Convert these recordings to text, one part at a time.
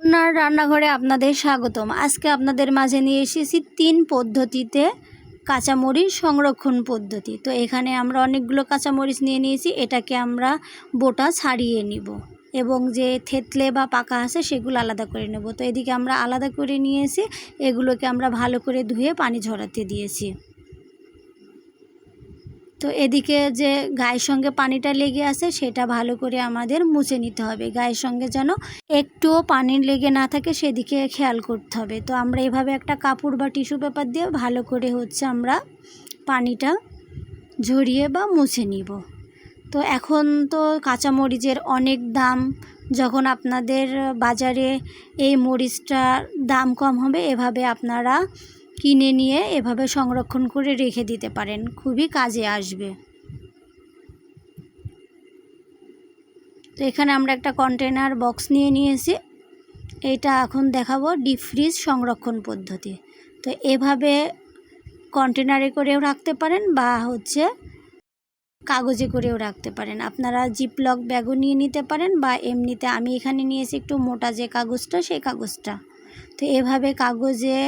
কন্যার রান্নাঘরে আপনাদের স্বাগতম। আজকে আপনাদের মাঝে নিয়ে এসেছি তিন পদ্ধতিতে কাঁচামরিচ সংরক্ষণ পদ্ধতি। তো এখানে আমরা অনেকগুলো কাঁচামরিচ নিয়ে নিয়েছি, এটাকে আমরা বোটা ছাড়িয়ে নিব এবং যে থেতলে বা পাকা আছে সেগুলো আলাদা করে নেব। তো এদিকে আমরা আলাদা করে নিয়েছি, এগুলোকে আমরা ভালো করে ধুয়ে পানি ঝরাতে দিয়েছি। তো এদিকে যে গায়ের সঙ্গে পানিটা লেগে আছে, সেটা ভালো করে আমাদের মুছে নিতে হবে। গায়ের সঙ্গে যেন একটুও পানি লেগে না থাকে, সেদিকে খেয়াল করতে হবে। তো আমরা এভাবে একটা কাপড় বা টিস্যু পেপার দিয়ে ভালো করে হচ্ছে আমরা পানিটা ঝরিয়ে বা মুছে নিব। তো এখন তো কাঁচা মরিচের অনেক দাম। যখন আপনাদের বাজারে এই মরিচটার দাম কম হবে, এভাবে আপনারা কিনে নিয়ে এভাবে সংরক্ষণ করে রেখে দিতে পারেন। খুবই কাজে আসবে। তো এখানে আমরা একটা কন্টেনার বক্স নিয়ে নিয়েছি। এটা এখন দেখাবো ডিপ ফ্রিজ সংরক্ষণ পদ্ধতি। তো এভাবে কন্টেনারে করেও রাখতে পারেন বা হচ্ছে কাগজে করেও রাখতে পারেন। আপনারা জিপলক ব্যাগও নিয়ে নিতে পারেন বা এমনিতে আমি এখানে নিয়েছি একটু মোটা যে কাগজটা, সেই কাগজটা। তো এভাবে কাগজে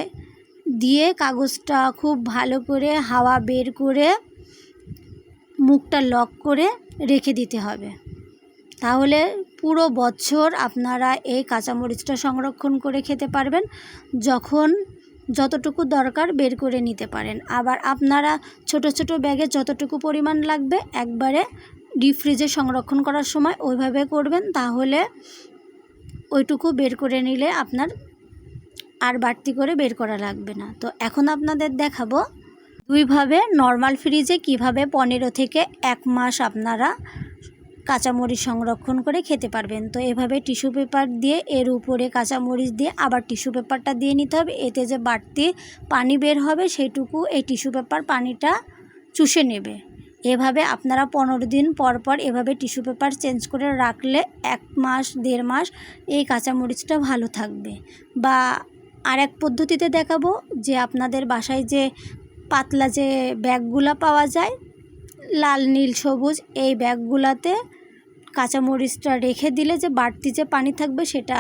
দিয়ে কাগজটা খুব ভালো করে হাওয়া বের করে মুখটা লক করে রেখে দিতে হবে। তাহলে পুরো বছর আপনারা এই কাঁচামরিচটা সংরক্ষণ করে খেতে পারবেন, যখন যতটুকু দরকার বের করে নিতে পারেন। আবার আপনারা ছোট ছোট ব্যাগে যতটুকু পরিমাণ লাগবে একবারে ডিপ ফ্রিজে সংরক্ষণ করার সময় ওইভাবে করবেন, তাহলে ওইটুকু বের করে নিলে আপনার আর বাড়তি করে বের করা লাগবে না। তো এখন আপনাদের দেখাবো দুইভাবে নর্মাল ফ্রিজে কীভাবে পনেরো থেকে এক মাস আপনারা কাঁচামরিচ সংরক্ষণ করে খেতে পারবেন। তো এভাবে টিস্যু পেপার দিয়ে এর উপরে কাঁচামরিচ দিয়ে আবার টিস্যু পেপারটা দিয়ে নিতে হবে। এতে যে বাড়তি পানি বের হবে সেইটুকু এই টিস্যু পেপার পানিটা চুষে নেবে। এভাবে আপনারা পনেরো দিন পর পর এভাবে টিস্যু পেপার চেঞ্জ করে রাখলে এক মাস, দেড় মাস এই কাঁচামরিচটা ভালো থাকবে। বা আর এক পদ্ধতিতে দেখাবো যে আপনাদের বাসায় যে পাতলা যে ব্যাগগুলো পাওয়া যায়, লাল, নীল, সবুজ, এই ব্যাগগুলাতে কাঁচামরিচটা রেখে দিলে যে বাড়তি যে পানি থাকবে সেটা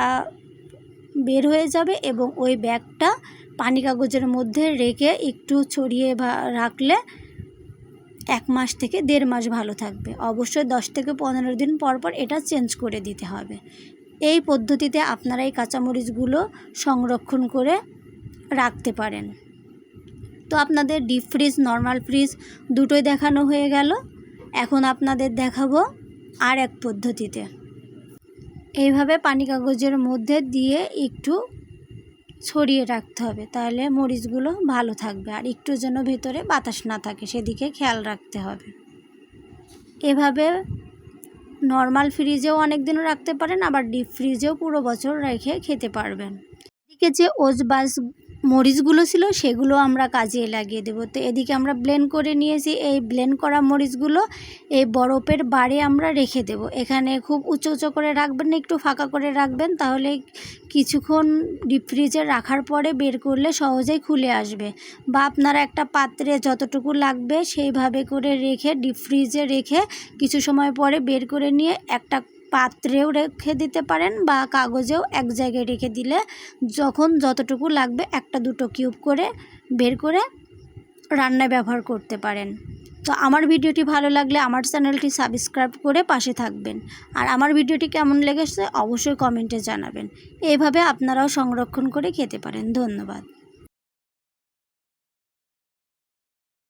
বের হয়ে যাবে এবং ওই ব্যাগটা পানি কাগজের মধ্যে রেখে একটু ছড়িয়ে রাখলে এক মাস থেকে দেড় মাস ভালো থাকবে। অবশ্যই দশ থেকে পনেরো দিন পর পর এটা চেঞ্জ করে দিতে হবে। এই পদ্ধতিতে আপনারা এই কাঁচামরিচগুলো সংরক্ষণ করে রাখতে পারেন। তো আপনাদের ডিপ ফ্রিজ নর্মাল ফ্রিজ দুটোই দেখানো হয়ে গেল। এখন আপনাদের দেখাবো আর এক পদ্ধতিতে। এইভাবে পানি কাগজের মধ্যে দিয়ে একটু ছড়িয়ে রাখতে হবে, তাহলে মরিচগুলো ভালো থাকবে আর একটু যেন ভিতরে বাতাস না থাকে, সেদিকে খেয়াল রাখতে হবে। এভাবে নর্মাল ফ্রিজেও অনেক দিনও রাখতে পারেন, আবার ডিপ ফ্রিজেও পুরো বছর রেখে খেতে পারবেন। এদিকে যে ওজবাস মরিচগুলো ছিল, সেগুলো আমরা কাজে লাগিয়ে দেবো। তো এদিকে আমরা ব্লেন্ড করে নিয়েছি। এই ব্লেন্ড করা মরিচগুলো এই বরফের বারে আমরা রেখে দেব। এখানে খুব উঁচু উঁচু করে রাখবেন না, একটু ফাঁকা করে রাখবেন। তাহলে কিছুক্ষণ ডিপ ফ্রিজে রাখার পরে বের করলে সহজেই খুলে আসবে। বা আপনারা একটা পাত্রে যতটুকু লাগবে সেইভাবে করে রেখে ডিপ ফ্রিজে রেখে কিছু সময় পরে বের করে নিয়ে একটা পাত্রেও রেখে দিতে পারেন বা কাগজেও এক জায়গায় রেখে দিলে যখন যতটুকু লাগবে একটা দুটো কিউব করে বের করে রান্নায় ব্যবহার করতে পারেন। তো আমার ভিডিওটি ভালো লাগলে আমার চ্যানেলটি সাবস্ক্রাইব করে পাশে থাকবেন। আর আমার ভিডিওটি কেমন লেগেছে অবশ্যই কমেন্টে জানাবেন। এইভাবে আপনারাও সংরক্ষণ করে খেতে পারেন। ধন্যবাদ।